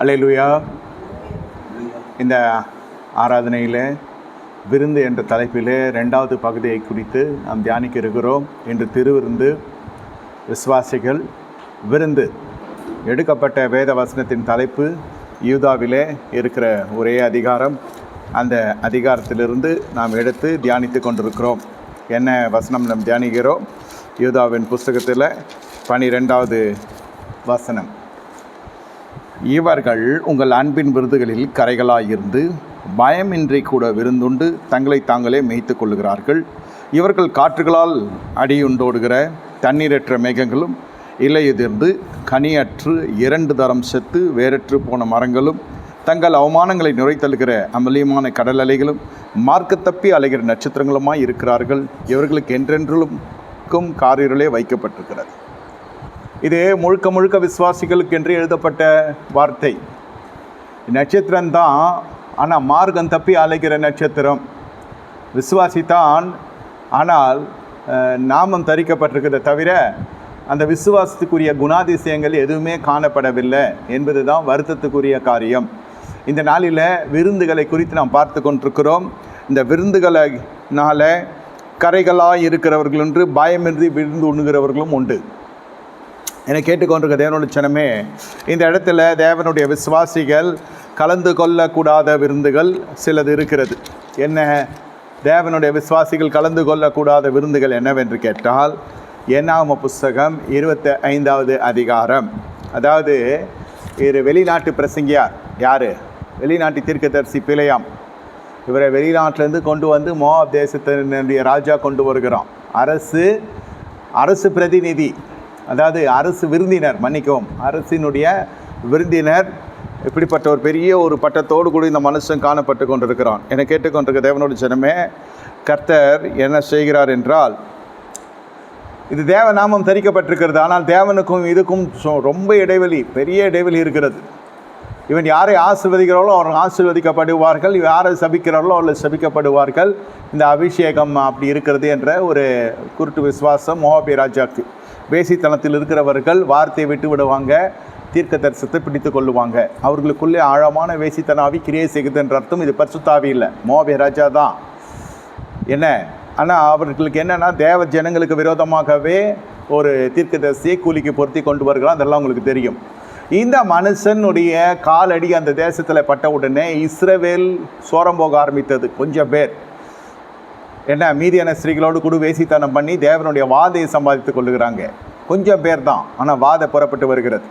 அல்லேலூயா இந்த ஆராதனையில் விருந்து என்ற தலைப்பிலே ரெண்டாவது பகுதியை குறித்து நாம் தியானிக்க இருக்கிறோம். இன்று திருவிருந்து விசுவாசிகள் விருந்து. எடுக்கப்பட்ட வேத வசனத்தின் தலைப்பு யூதாவிலே இருக்கிற ஒரே அதிகாரம். அந்த அதிகாரத்திலிருந்து நாம் எடுத்து தியானித்து கொண்டிருக்கிறோம். என்ன வசனம் நாம் தியானிக்கிறோம்? யூதாவின் புஸ்தகத்தில் பனிரெண்டாவது வசனம். இவர்கள் உங்கள் அன்பின் விருதுகளில் கரைகளாயிருந்து பயமின்றி கூட விருந்துண்டு தங்களை தாங்களே மேய்த்து கொள்ளுகிறார்கள். இவர்கள் காற்றுகளால் அடியுண்டோடுகிற தண்ணீரற்ற மேகங்களும் இலையுதிர்ந்து கனியற்று இரண்டு தரம் செத்து வேறற்று போன மரங்களும் தங்கள் அவமானங்களை நுரைத்தழுகிற அமலியமான கடல் அலைகளும் மார்க்க தப்பி அலைகிற நட்சத்திரங்களுமாய் இருக்கிறார்கள். இவர்களுக்கு என்றென்றுக்கும் காரிருளே வைக்கப்பட்டிருக்கிறது. இது முழுக்க முழுக்க விசுவாசிகளுக்கு என்று எழுதப்பட்ட வார்த்தை. நட்சத்திரம்தான் ஆனால் மார்க்கம் தப்பி அலைகிற நட்சத்திரம். விசுவாசித்தான் ஆனால் நாமம் தரிக்கப்பட்டிருக்கிறத தவிர அந்த விசுவாசத்துக்குரிய குணாதிசயங்கள் எதுவுமே காணப்படவில்லை என்பது தான் வருத்தத்துக்குரிய காரியம். இந்த நாளில் விருந்துகளை குறித்து நாம் பார்த்து கொண்டிருக்கிறோம். இந்த விருந்துகளினால கரைகளாக இருக்கிறவர்கள் என்று பயமின்றி விருந்து உண்ணுகிறவர்களும் உண்டு. என்னை கேட்டுக்கொண்டிருக்க தேவனுடைய சனமே இந்த இடத்துல தேவனுடைய விசுவாசிகள் கலந்து கொள்ளக்கூடாத விருந்துகள் சிலது இருக்கிறது. என்ன? தேவனுடைய விசுவாசிகள் கலந்து கொள்ளக்கூடாத விருந்துகள் என்னவென்று கேட்டால் என்னாம புஸ்தகம் இருபத்தி ஐந்தாவது அதிகாரம். அதாவது இரு வெளிநாட்டு பிரசங்கியார் யார்? வெளிநாட்டு தீர்க்கதரிசி பிழையாம். இவரை வெளிநாட்டிலேருந்து கொண்டு வந்து மோ தேசத்தினுடைய ராஜா கொண்டு வருகிறான். அரசு அரசு பிரதிநிதி அதாவது அரசு விருந்தினர் மன்னிக்கவும் அரசினுடைய விருந்தினர் இப்படிப்பட்ட ஒரு பெரிய ஒரு பட்டத்தோடு கூட இந்த மனுஷன் காணப்பட்டு கொண்டிருக்கிறான். என கேட்டுக்கொண்டிருக்க தேவனோட ஜனமே கர்த்தர் என்ன செய்கிறார் என்றால் இது தேவ நாமம் தரிக்கப்பட்டிருக்கிறது. ஆனால் தேவனுக்கும் இதுக்கும் ரொம்ப இடைவெளி பெரிய இடைவெளி இருக்கிறது. இவன் யாரை ஆசிர்வதிக்கிறார்களோ அவர்கள் ஆசிர்வதிக்கப்படுவார்கள். யாரை சபிக்கிறார்களோ அவர்கள் சபிக்கப்படுவார்கள். இந்த அபிஷேகம் அப்படி இருக்கிறது என்ற ஒரு குருட்டு விசுவாசம் மோகாபி ராஜாக்கு. வேசித்தனத்தில் இருக்கிறவர்கள் வார்த்தையை விட்டு விடுவாங்க தீர்க்க தரிசனத்தை பிடித்து கொள்ளுவாங்க. அவர்களுக்குள்ளே ஆழமான வேசித்தனாவி கிரியை செய்கிறது என்ற அர்த்தம். இது பரிசுத்தாவி இல்லை மோபி ராஜா தான். என்ன? ஆனால் அவர்களுக்கு என்னென்னா தேவ ஜனங்களுக்கு விரோதமாகவே ஒரு தீர்க்கதரிசியை கூலிக்கு பொருத்தி கொண்டு வருகிறான். அதெல்லாம் உங்களுக்கு தெரியும். இந்த மனுஷனுடைய காலடி அந்த தேசத்தில் பட்ட உடனே இஸ்ரவேல் சோரம் போக ஆரம்பித்தது கொஞ்சம் பேர். என்ன மீதியான ஸ்திரீகளோடு கூட வேசித்தனம் பண்ணி தேவனுடைய வாதையை சம்பாதித்து கொள்ளுகிறாங்க. கொஞ்சம் பேர் தான் ஆனால் வாதை புறப்பட்டு வருகிறது.